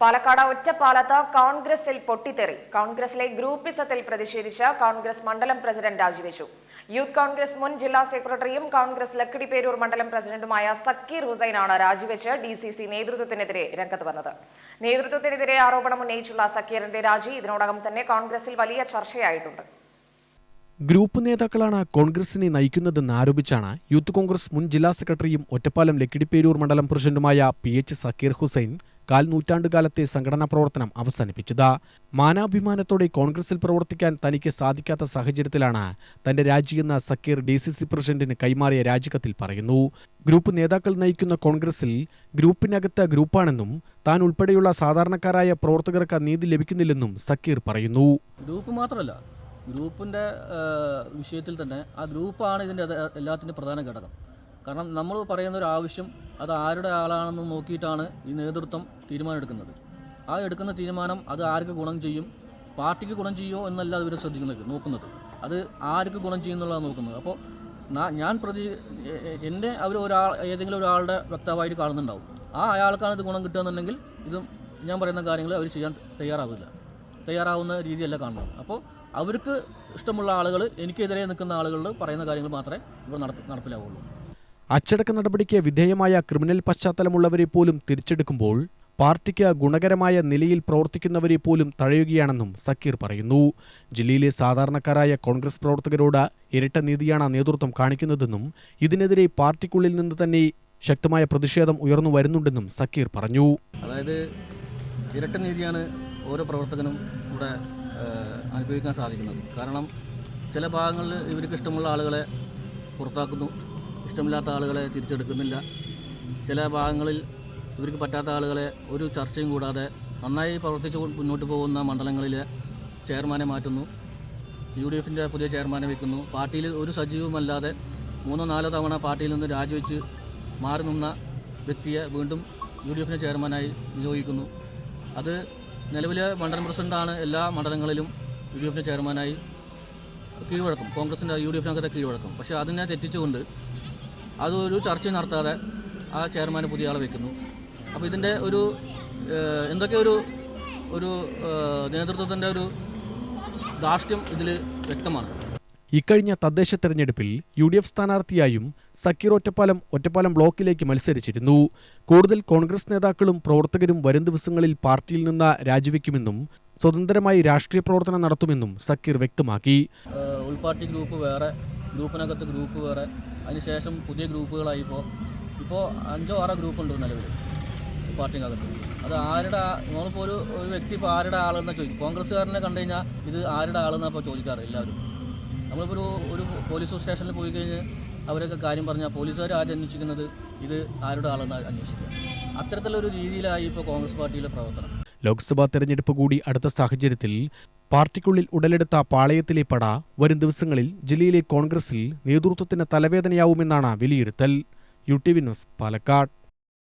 പാലക്കാട് ഒറ്റപ്പാലത്ത് കോൺഗ്രസിൽ പൊട്ടിത്തെറി. കോൺഗ്രസിലെ ഗ്രൂപ്പിസത്തിൽ പ്രതിഷേധിച്ച് കോൺഗ്രസ് മണ്ഡലം പ്രസിഡന്റ് രാജിവെച്ചു. യൂത്ത് കോൺഗ്രസ് മുൻ ജില്ലാ സെക്രട്ടറിയും കോൺഗ്രസ് ലക്കിടിപേരൂർ മണ്ഡലം പ്രസിഡന്റുമായ സക്കീർ ഹുസൈനാണ് രാജിവെച്ച് ഡി സി സി നേതൃത്വത്തിനെതിരെ രംഗത്ത് വന്നത്. നേതൃത്വത്തിനെതിരെ ആരോപണം ഉന്നയിച്ചുള്ള സക്കീറിന്റെ രാജി ഇതിനോടകം തന്നെ കോൺഗ്രസിൽ വലിയ ചർച്ചയായിട്ടുണ്ട്. ഗ്രൂപ്പ് നേതാക്കളാണ് കോൺഗ്രസിനെ നയിക്കുന്നതെന്ന് ആരോപിച്ചാണ് യൂത്ത് കോൺഗ്രസ് മുൻ ജില്ലാ സെക്രട്ടറിയും ഒറ്റപ്പാലം ലക്കിടിപ്പേരൂർ മണ്ഡലം പ്രസിഡന്റുമായ പി എച്ച് സക്കീർ ഹുസൈൻ കാൽ നൂറ്റാണ്ടുകാലത്തെ സംഘടനാ പ്രവർത്തനം അവസാനിപ്പിച്ചത്. മാനാഭിമാനത്തോടെ കോൺഗ്രസിൽ പ്രവർത്തിക്കാൻ തനിക്ക് സാധിക്കാത്ത സാഹചര്യത്തിലാണ് തന്റെ രാജിയെന്ന് സക്കീർ ഡി സി സി പ്രസിഡന്റിന് കൈമാറിയ രാജിക്കത്തിൽ പറയുന്നു. ഗ്രൂപ്പ് നേതാക്കൾ നയിക്കുന്ന കോൺഗ്രസിൽ ഗ്രൂപ്പിനകത്ത് ഗ്രൂപ്പാണെന്നും താൻ ഉൾപ്പെടെയുള്ള സാധാരണക്കാരായ പ്രവർത്തകർക്ക് നീതി ലഭിക്കുന്നില്ലെന്നും സക്കീർ പറയുന്നു. ഗ്രൂപ്പ് മാത്രമല്ല ഗ്രൂപ്പിന്റെ വിഷയത്തിൽ തന്നെ ആ ഗ്രൂപ്പാണ് ഇതിന്റെ എല്ലാത്തിന്റെ പ്രധാന ഘടകം. കാരണം നമ്മൾ പറയുന്ന ഒരു ആവശ്യം അത് ആരുടെ ആളാണെന്ന് നോക്കിയിട്ടാണ് ഈ നേതൃത്വം തീരുമാനം എടുക്കുന്നത് ആ എടുക്കുന്ന തീരുമാനം അത് ആർക്ക് ഗുണം ചെയ്യും? പാർട്ടിക്ക് ഗുണം ചെയ്യുമോ എന്നല്ല ഇവർ ശ്രദ്ധിക്കുന്നത് നോക്കുന്നത്. അത് ആർക്ക് ഗുണം ചെയ്യുന്നുള്ളതാണ് നോക്കുന്നത്. അപ്പോൾ ഞാൻ പ്രതി എന്റെ അവർ ഒരാൾ ഏതെങ്കിലും ഒരാളുടെ വ്യക്തമായിട്ട് കാണുന്നുണ്ടാവും. ആ അയാൾക്കാണ് ഇത് ഗുണം കിട്ടുകയെന്നുണ്ടെങ്കിൽ ഇത് ഞാൻ പറയുന്ന കാര്യങ്ങൾ അവർ ചെയ്യാൻ തയ്യാറാവില്ല. തയ്യാറാവുന്ന രീതിയല്ല കാണുന്നത്. അപ്പോൾ അവർക്ക് ഇഷ്ടമുള്ള ആളുകൾ എനിക്കെതിരെ നിൽക്കുന്ന ആളുകൾ പറയുന്ന കാര്യങ്ങൾ മാത്രമേ ഇവിടെ നടപ്പ് നടപ്പിലാവുള്ളൂ. അച്ചടക്ക നടപടിക്ക് വിധേയമായ ക്രിമിനൽ പശ്ചാത്തലമുള്ളവരെ പോലും തിരിച്ചെടുക്കുമ്പോൾ പാർട്ടിക്ക് ഗുണകരമായ നിലയിൽ പ്രവർത്തിക്കുന്നവരെ പോലും തഴയുകയാണെന്നും സക്കീർ പറയുന്നു. ജില്ലയിലെ സാധാരണക്കാരായ കോൺഗ്രസ് പ്രവർത്തകരോട് ഇരട്ട നീതിയാണ് നേതൃത്വം കാണിക്കുന്നതെന്നും ഇതിനെതിരെ പാർട്ടിക്കുള്ളിൽ നിന്ന് തന്നെ ശക്തമായ പ്രതിഷേധം ഉയർന്നു വരുന്നുണ്ടെന്നും സക്കീർ പറഞ്ഞു. അതായത് ഇരട്ട നീതിയാണ് ഓരോ പ്രവർത്തകനും ഇവിടെ അനുഭവിക്കാൻ സാധിക്കുന്നത്. കാരണം ചില ഭാഗങ്ങളിൽ ഇവർക്ക് ഇഷ്ടമുള്ള ആളുകളെ പുറത്താക്കുന്നു. ഇഷ്ടമില്ലാത്ത ആളുകളെ തിരിച്ചെടുക്കുന്നില്ല. ചില ഭാഗങ്ങളിൽ ഇവർക്ക് പറ്റാത്ത ആളുകളെ ഒരു ചർച്ചയും കൂടാതെ നന്നായി പ്രവർത്തിച്ച് മുന്നോട്ട് പോകുന്ന മണ്ഡലങ്ങളിലെ ചെയർമാനെ മാറ്റുന്നു. യു ഡി എഫിന്റെ പുതിയ ചെയർമാനെ വെക്കുന്നു. പാർട്ടിയിൽ ഒരു സജീവമല്ലാതെ മൂന്നോ നാലോ തവണ പാർട്ടിയിൽ നിന്ന് രാജിവെച്ച് മാറി നിന്ന വ്യക്തിയെ വീണ്ടും യു ഡി എഫിന്റെ ചെയർമാനായി നിയോഗിക്കുന്നു. അത് നിലവിലെ മണ്ഡലം പ്രസിഡന്റാണ് എല്ലാ മണ്ഡലങ്ങളിലും യു ഡി എഫിന്റെ ചെയർമാനായി കീഴ്വഴക്കം. കോൺഗ്രസിന്റെ യു ഡി എഫിനകത്തെ കീഴ്വഴക്കം. പക്ഷേ അതിനെ തെറ്റിച്ചുകൊണ്ട് അതൊരു ചർച്ച നടത്താതെ ആ ചെയർമാൻ പുതിയ ആളെ വെക്കുന്നു. അപ്പോൾ ഇതിന്റെ ഒരു എന്തൊക്കെ ഒരു ഒരു നേതൃത്വത്തിന്റെ ഒരു ധാർഷ്ട്യം ഇതിൽ വ്യക്തമാണ്. ഇക്കഴിഞ്ഞ തദ്ദേശ തെരഞ്ഞെടുപ്പിൽ യു ഡി എഫ് സ്ഥാനാർത്ഥിയായും സക്കീർ ഒറ്റപ്പാലം ഒറ്റപ്പാലം ബ്ലോക്കിലേക്ക് മത്സരിച്ചിരുന്നു. കൂടുതൽ കോൺഗ്രസ് നേതാക്കളും പ്രവർത്തകരും വരും ദിവസങ്ങളിൽ പാർട്ടിയിൽ നിന്ന് രാജിവെക്കുമെന്നും സ്വതന്ത്രമായി രാഷ്ട്രീയ പ്രവർത്തനം നടത്തുമെന്നും സക്കീർ വ്യക്തമാക്കി. ഉൾപാർട്ടി ഗ്രൂപ്പ് വേറെ ഗ്രൂപ്പിനകത്ത് ഗ്രൂപ്പ് വേറെ അതിനുശേഷം പുതിയ ഗ്രൂപ്പുകളായി ഇപ്പോൾ അഞ്ചോ ആറോ ഗ്രൂപ്പ് ഉണ്ട് നിലവിൽ പാർട്ടിക്കകത്ത് അത് ആരുടെ നമ്മളിപ്പോൾ ഒരു ഒരു വ്യക്തി ഇപ്പോൾ ആരുടെ ആളെന്ന് ചോദിക്കും കോൺഗ്രസ്സുകാരനെ കണ്ടു കഴിഞ്ഞാൽ ഇത് ആരുടെ ആളെന്നാണ് ഇപ്പോൾ ചോദിക്കാറ് എല്ലാവരും. നമ്മളിപ്പോൾ ഒരു ഒരു പോലീസ് സ്റ്റേഷനിൽ പോയി കഴിഞ്ഞ് അവരൊക്കെ കാര്യം പറഞ്ഞാൽ പോലീസുകാർ ആദ്യം അന്വേഷിക്കുന്നത്? ഇത് ആരുടെ ആളെന്ന് അന്വേഷിക്കുക. അത്തരത്തിലൊരു രീതിയിലായി ഇപ്പോൾ കോൺഗ്രസ് പാർട്ടിയിലെ പ്രവർത്തനം. ലോക്സഭാ തെരഞ്ഞെടുപ്പ് കൂടി അടുത്ത സാഹചര്യത്തിൽ പാർട്ടിക്കുള്ളിൽ ഉടലെടുത്ത പാളയത്തിലെ പട വരും ദിവസങ്ങളിൽ ജില്ലയിലെ കോൺഗ്രസിൽ നേതൃത്വത്തിന് തലവേദനയാവുമെന്നാണ് വിലയിരുത്തൽ. U T V news Palakkad.